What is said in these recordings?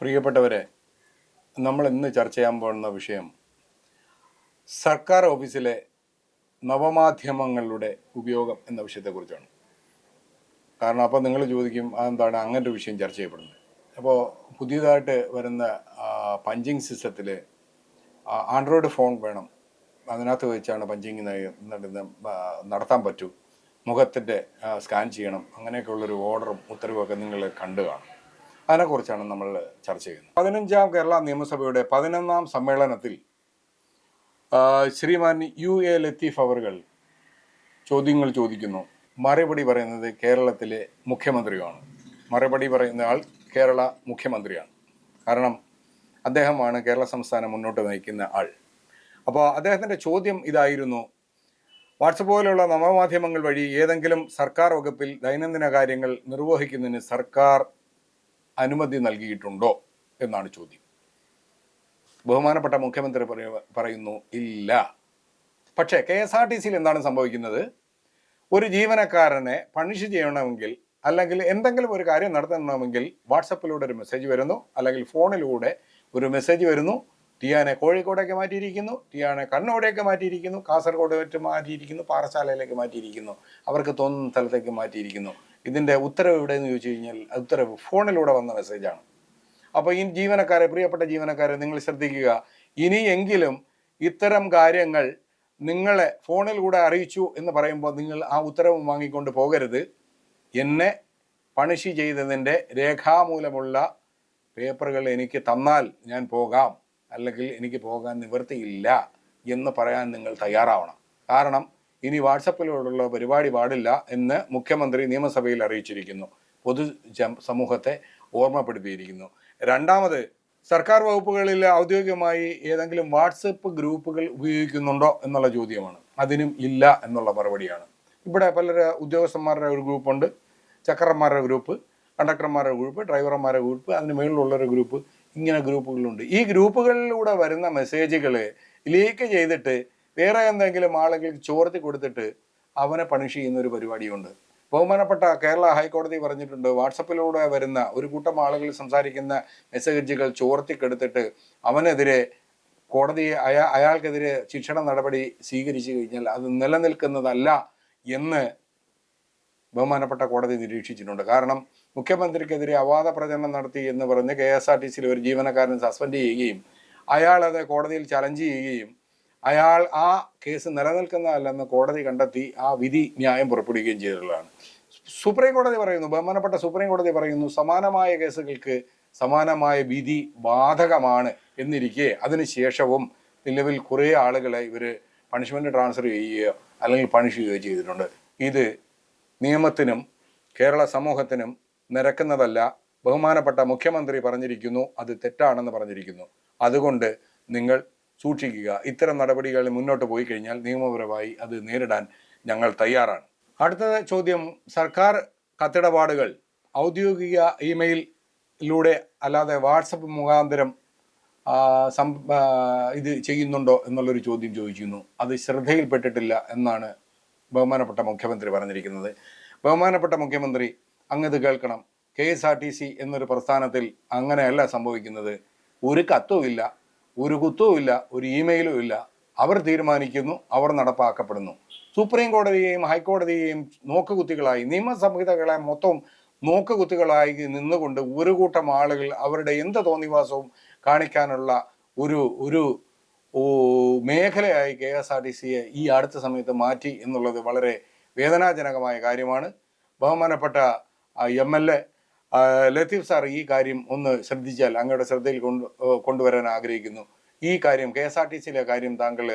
പ്രിയപ്പെട്ടവരെ നമ്മൾ ഇന്ന് ചർച്ച ചെയ്യാൻ പോകുന്ന വിഷയം സർക്കാർ ഓഫീസിലെ നവമാധ്യമങ്ങളുടെ ഉപയോഗം എന്ന വിഷയത്തെക്കുറിച്ചാണ്. കാരണം അപ്പോൾ നിങ്ങൾ ചോദിക്കും അതെന്താണ് അങ്ങനെ ഒരു വിഷയം ചർച്ച ചെയ്യപ്പെടുന്നത്. അപ്പോൾ പുതിയതായിട്ട് വരുന്ന പഞ്ചിങ് സിസ്റ്റത്തിൽ ആൻഡ്രോയിഡ് ഫോൺ വേണം. അതിനകത്ത് വെച്ചാണ് പഞ്ചിങ് നടത്താൻ പറ്റൂ. മുഖത്തിന്റെ സ്കാൻ ചെയ്യണം. അങ്ങനെയൊക്കെയുള്ളൊരു ഓർഡറും ഉത്തരവും ഒക്കെ നിങ്ങൾ കണ്ടു കാണും. അതിനെക്കുറിച്ചാണ് നമ്മൾ ചർച്ച ചെയ്യുന്നത്. പതിനഞ്ചാം കേരള നിയമസഭയുടെ പതിനൊന്നാം സമ്മേളനത്തിൽ ശ്രീമാൻ യു എ ലത്തീഫ് അവറുകൾ ചോദ്യങ്ങൾ ചോദിക്കുന്നു. മറുപടി പറയുന്നത് കേരളത്തിലെ മുഖ്യമന്ത്രിയുമാണ്. മറുപടി പറയുന്ന ആൾ കേരള മുഖ്യമന്ത്രിയാണ്. കാരണം അദ്ദേഹമാണ് കേരള സംസ്ഥാനം മുന്നോട്ട് നയിക്കുന്ന ആൾ. അപ്പോൾ അദ്ദേഹത്തിന്റെ ചോദ്യം ഇതായിരുന്നു. വാട്സപ്പ് പോലുള്ള നവമാധ്യമങ്ങൾ വഴി ഏതെങ്കിലും സർക്കാർ വകുപ്പിൽ ദൈനംദിന കാര്യങ്ങൾ നിർവഹിക്കുന്നതിന് സർക്കാർ അനുമതി നൽകിയിട്ടുണ്ടോ എന്നാണ് ചോദ്യം. ബഹുമാനപ്പെട്ട മുഖ്യമന്ത്രി പറയുന്നു ഇല്ല. പക്ഷേ കെ എസ് ആർ ടി സിയിൽ എന്താണ് സംഭവിക്കുന്നത്? ഒരു ജീവനക്കാരനെ പണിഷ് ചെയ്യണമെങ്കിൽ അല്ലെങ്കിൽ എന്തെങ്കിലും ഒരു കാര്യം നടത്തണമെങ്കിൽ വാട്സപ്പിലൂടെ ഒരു മെസ്സേജ് വരുന്നു അല്ലെങ്കിൽ ഫോണിലൂടെ ഒരു മെസ്സേജ് വരുന്നു. ടിയാനെ കോഴിക്കോടേക്ക് മാറ്റിയിരിക്കുന്നു ടിയാനെ കണ്ണൂരേക്ക് മാറ്റിയിരിക്കുന്നു കാസർഗോഡ് മാറ്റിയിരിക്കുന്നു പാറശാലയിലേക്ക് മാറ്റിയിരിക്കുന്നു. അവർക്ക് തോന്നുന്ന സ്ഥലത്തേക്ക് മാറ്റിയിരിക്കുന്നു. ഇതിന്റെ ഉത്തരവ് എവിടെയെന്ന് ചോദിച്ചു കഴിഞ്ഞാൽ ഉത്തരവ് ഫോണിലൂടെ വന്ന മെസ്സേജാണ് അപ്പോൾ ഈ ജീവനക്കാരെ പ്രിയപ്പെട്ട ജീവനക്കാരെ നിങ്ങൾ ശ്രദ്ധിക്കുക. ഇനിയെങ്കിലും ഇത്തരം കാര്യങ്ങൾ നിങ്ങളെ ഫോണിലൂടെ അറിയിച്ചു എന്ന് പറയുമ്പോൾ നിങ്ങൾ ആ ഉത്തരവ് വാങ്ങിക്കൊണ്ട് പോകരുത്. എന്നെ പണിഷ് ചെയ്തതിന്റെ രേഖാമൂലമുള്ള പേപ്പറുകൾ എനിക്ക് തന്നാൽ ഞാൻ പോകാം. അല്ലെങ്കിൽ എനിക്ക് പോകാൻ നിവൃത്തിയില്ല എന്ന് പറയാൻ നിങ്ങൾ തയ്യാറാവണം. കാരണം ഇനി വാട്സപ്പിലൂടെയുള്ള പരിപാടി പാടില്ല എന്ന് മുഖ്യമന്ത്രി നിയമസഭയിൽ അറിയിച്ചിരിക്കുന്നു. പൊതു സമൂഹത്തെ ഓർമ്മപ്പെടുത്തിയിരിക്കുന്നു. രണ്ടാമത് സർക്കാർ വകുപ്പുകളിൽ ഔദ്യോഗികമായി ഏതെങ്കിലും വാട്സപ്പ് ഗ്രൂപ്പുകൾ ഉപയോഗിക്കുന്നുണ്ടോ എന്നുള്ള ചോദ്യമാണ്. അതിനും ഇല്ല എന്നുള്ള മറുപടിയാണ്. ഇവിടെ പല ഉദ്യോഗസ്ഥന്മാരുടെ ഒരു ഗ്രൂപ്പുണ്ട്. ചക്രന്മാരുടെ ഗ്രൂപ്പ് കണ്ടക്ടർമാരുടെ ഗ്രൂപ്പ് ഡ്രൈവർമാരുടെ ഗ്രൂപ്പ് അതിന് മുകളിലുള്ളൊരു ഗ്രൂപ്പ് ഇങ്ങനെ ഗ്രൂപ്പുകളുണ്ട്. ഈ ഗ്രൂപ്പുകളിലൂടെ വരുന്ന മെസ്സേജുകൾ ലീക്ക് ചെയ്തിട്ട് വേറെ എന്തെങ്കിലും ആളുകൾ ചോർത്തി കൊടുത്തിട്ട് അവനെ പണിഷ് ചെയ്യുന്ന ഒരു പരിപാടിയുണ്ട്. ബഹുമാനപ്പെട്ട കേരള ഹൈക്കോടതി പറഞ്ഞിട്ടുണ്ട് വാട്സപ്പിലൂടെ വരുന്ന ഒരു കൂട്ടം ആളുകൾ സംസാരിക്കുന്ന മെസ്സേജുകൾ ചോർത്തിക്കെടുത്തിട്ട് അവനെതിരെ കോടതി അയാ അയാൾക്കെതിരെ ശിക്ഷണ നടപടി സ്വീകരിച്ചു കഴിഞ്ഞാൽ അത് നിലനിൽക്കുന്നതല്ല എന്ന് ബഹുമാനപ്പെട്ട കോടതി നിരീക്ഷിച്ചിട്ടുണ്ട്. കാരണം മുഖ്യമന്ത്രിക്കെതിരെ അവാദ പ്രചരണം നടത്തി എന്ന് പറഞ്ഞ് കെ എസ് ആർ ടി സിയിൽ ഒരു ജീവനക്കാരൻ സസ്പെൻഡ് ചെയ്യുകയും അയാളത് കോടതിയിൽ ചലഞ്ച് ചെയ്യുകയും അയാൾ ആ കേസ് നിലനിൽക്കുന്നതല്ലെന്ന് കോടതി കണ്ടെത്തി ആ വിധി ന്യായം പുറപ്പെടുവിക്കുകയും ചെയ്തിട്ടുള്ളതാണ്. സുപ്രീം കോടതി പറയുന്നു ബഹുമാനപ്പെട്ട സുപ്രീം കോടതി പറയുന്നു സമാനമായ കേസുകൾക്ക് സമാനമായ വിധി ബാധകമാണ് എന്നിരിക്കെ അതിനുശേഷവും നിലവിൽ കുറേ ആളുകളെ ഇവർ പണിഷ്മെന്റ് ട്രാൻസ്ഫർ ചെയ്യുകയോ അല്ലെങ്കിൽ പണിഷ് ചെയ്യുകയോ ചെയ്തിട്ടുണ്ട്. ഇത് നിയമത്തിനും കേരള സമൂഹത്തിനും നിരക്കുന്നതല്ല. ബഹുമാനപ്പെട്ട മുഖ്യമന്ത്രി പറഞ്ഞിരിക്കുന്നു അത് തെറ്റാണെന്ന് പറഞ്ഞിരിക്കുന്നു. അതുകൊണ്ട് നിങ്ങൾ സൂക്ഷിക്കുക. ഇത്തരം നടപടികൾ മുന്നോട്ട് പോയി കഴിഞ്ഞാൽ നിയമപരമായി അത് നേരിടാൻ ഞങ്ങൾ തയ്യാറാണ്. അടുത്ത ചോദ്യം സർക്കാർ കത്തിടപാടുകൾ ഔദ്യോഗിക ഇമെയിലിലൂടെ അല്ലാതെ വാട്സപ്പ് മുഖാന്തരം ഇത് ചെയ്യുന്നുണ്ടോ എന്നുള്ളൊരു ചോദ്യം ചോദിക്കുന്നു. അത് ശ്രദ്ധയിൽപ്പെട്ടിട്ടില്ല എന്നാണ് ബഹുമാനപ്പെട്ട മുഖ്യമന്ത്രി പറഞ്ഞിരിക്കുന്നത്. ബഹുമാനപ്പെട്ട മുഖ്യമന്ത്രി അങ്ങത് കേൾക്കണം. K S R T C എന്നൊരു പ്രസ്ഥാനത്തിൽ അങ്ങനെയല്ല സംഭവിക്കുന്നത്. ഒരു കത്തും ഇല്ല. ഒരു കുത്തും ഇല്ല ഒരു ഇമെയിലും ഇല്ല. അവർ തീരുമാനിക്കുന്നു അവർ നടപ്പാക്കപ്പെടുന്നു. സുപ്രീം കോടതിയെയും ഹൈക്കോടതിയെയും നോക്കുകുത്തികളായി നിയമസംഹിതകളെ മൊത്തം നോക്കുകുത്തികളായി നിന്നുകൊണ്ട് ഒരു കൂട്ടം ആളുകൾ അവരുടെ എന്ത് തോന്നിവാസവും കാണിക്കാനുള്ള ഒരു ഒരു മേഖലയായി കെ എസ് ആർ ടി സിയെ ഈ അടുത്ത സമയത്ത് മാറ്റി എന്നുള്ളത് വളരെ വേദനാജനകമായ കാര്യമാണ്. ബഹുമാനപ്പെട്ട M L A Latheef sir ഈ കാര്യം ഒന്ന് ശ്രദ്ധിച്ചാൽ അങ്ങയുടെ ശ്രദ്ധയിൽ കൊണ്ട് കൊണ്ടുവരാൻ ആഗ്രഹിക്കുന്നു. ഈ കാര്യം കെ എസ് ആർ ടി സിയിലെ കാര്യം താങ്കൾ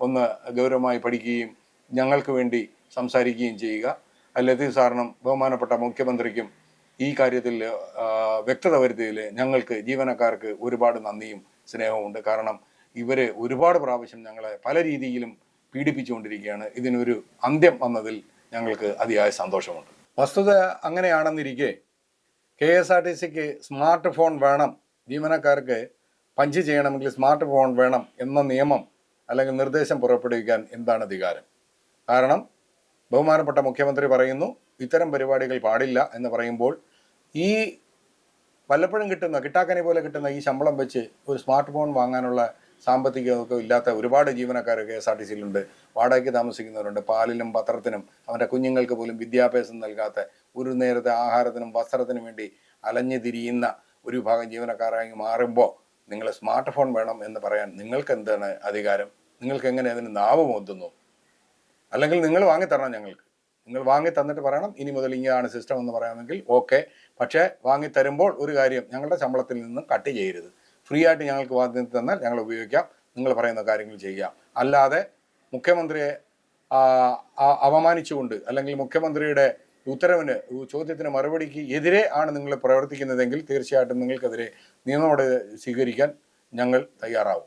ഒന്ന് ഗൗരവമായി പഠിക്കുകയും ഞങ്ങൾക്ക് വേണ്ടി സംസാരിക്കുകയും ചെയ്യുക. ലത്തീഫ് സാറിനും ബഹുമാനപ്പെട്ട മുഖ്യമന്ത്രിക്കും ഈ കാര്യത്തിൽ വ്യക്തത വരുത്തിയതിൽ ഞങ്ങൾക്ക് ജീവനക്കാർക്ക് ഒരുപാട് നന്ദിയും സ്നേഹവുമുണ്ട്. കാരണം ഇവരെ ഒരുപാട് പ്രാവശ്യം ഞങ്ങളെ പല രീതിയിലും പീഡിപ്പിച്ചുകൊണ്ടിരിക്കുകയാണ്. ഇതിനൊരു അന്ത്യം വന്നതിൽ ഞങ്ങൾക്ക് അതിയായ സന്തോഷമുണ്ട്. വസ്തുത അങ്ങനെയാണെന്നിരിക്കെ കെ എസ് ആർ ടി സിക്ക് സ്മാർട്ട് ഫോൺ വേണം. ജീവനക്കാർക്ക് പഞ്ച് ചെയ്യണമെങ്കിൽ സ്മാർട്ട് ഫോൺ വേണം എന്ന നിയമം അല്ലെങ്കിൽ നിർദ്ദേശം പുറപ്പെടുവിക്കാൻ എന്താണ് അധികാരം? കാരണം ബഹുമാനപ്പെട്ട മുഖ്യമന്ത്രി പറയുന്നു ഇത്തരം പരിപാടികൾ പാടില്ല എന്ന് പറയുമ്പോൾ ഈ വല്ലപ്പോഴും കിട്ടുന്ന കിട്ടാക്കനെ പോലെ കിട്ടുന്ന ഈ ശമ്പളം വെച്ച് ഒരു സ്മാർട്ട് ഫോൺ വാങ്ങാനുള്ള സാമ്പത്തികമൊക്കെ ഇല്ലാത്ത ഒരുപാട് ജീവനക്കാർ കെ എസ് ആർ ടി സിയിലുണ്ട് വാടകയ്ക്ക് താമസിക്കുന്നവരുണ്ട്. പാലിനും പത്രത്തിനും അവരുടെ കുഞ്ഞുങ്ങൾക്ക് പോലും വിദ്യാഭ്യാസം നൽകാത്ത ഒരു നേരത്തെ ആഹാരത്തിനും വസ്ത്രത്തിനും വേണ്ടി അലഞ്ഞു തിരിയുന്ന ഒരു വിഭാഗം ജീവനക്കാരായി മാറുമ്പോൾ നിങ്ങൾ സ്മാർട്ട് ഫോൺ വേണം എന്ന് പറയാൻ നിങ്ങൾക്ക് എന്താണ് അധികാരം? നിങ്ങൾക്ക് എങ്ങനെ അതിന് നാവ് ഒത്തുന്നു അല്ലെങ്കിൽ നിങ്ങൾ വാങ്ങിത്തരണം ഞങ്ങൾക്ക്. നിങ്ങൾ വാങ്ങി തന്നിട്ട് പറയണം ഇനി മുതൽ ഇങ്ങനെയാണ് സിസ്റ്റം എന്ന് പറയാമെങ്കിൽ ഓക്കെ പക്ഷേ വാങ്ങി തരുമ്പോൾ ഒരു കാര്യം ഞങ്ങളുടെ ശമ്പളത്തിൽ നിന്നും കട്ട് ചെയ്യരുത്. ഫ്രീ ആയിട്ട് ഞങ്ങൾക്ക് വാങ്ങി തന്നാൽ ഞങ്ങൾ ഉപയോഗിക്കാം നിങ്ങൾ പറയുന്ന കാര്യങ്ങൾ ചെയ്യാം. അല്ലാതെ മുഖ്യമന്ത്രിയെ അപമാനിച്ചുകൊണ്ട് അല്ലെങ്കിൽ മുഖ്യമന്ത്രിയുടെ ഉത്തരവിന് ചോദ്യത്തിന് മറുപടിക്ക് എതിരെ ആണ് നിങ്ങൾ പ്രവർത്തിക്കുന്നതെങ്കിൽ തീർച്ചയായിട്ടും നിങ്ങൾക്കെതിരെ നിയമനടപടി സ്വീകരിക്കാൻ ഞങ്ങൾ തയ്യാറാവും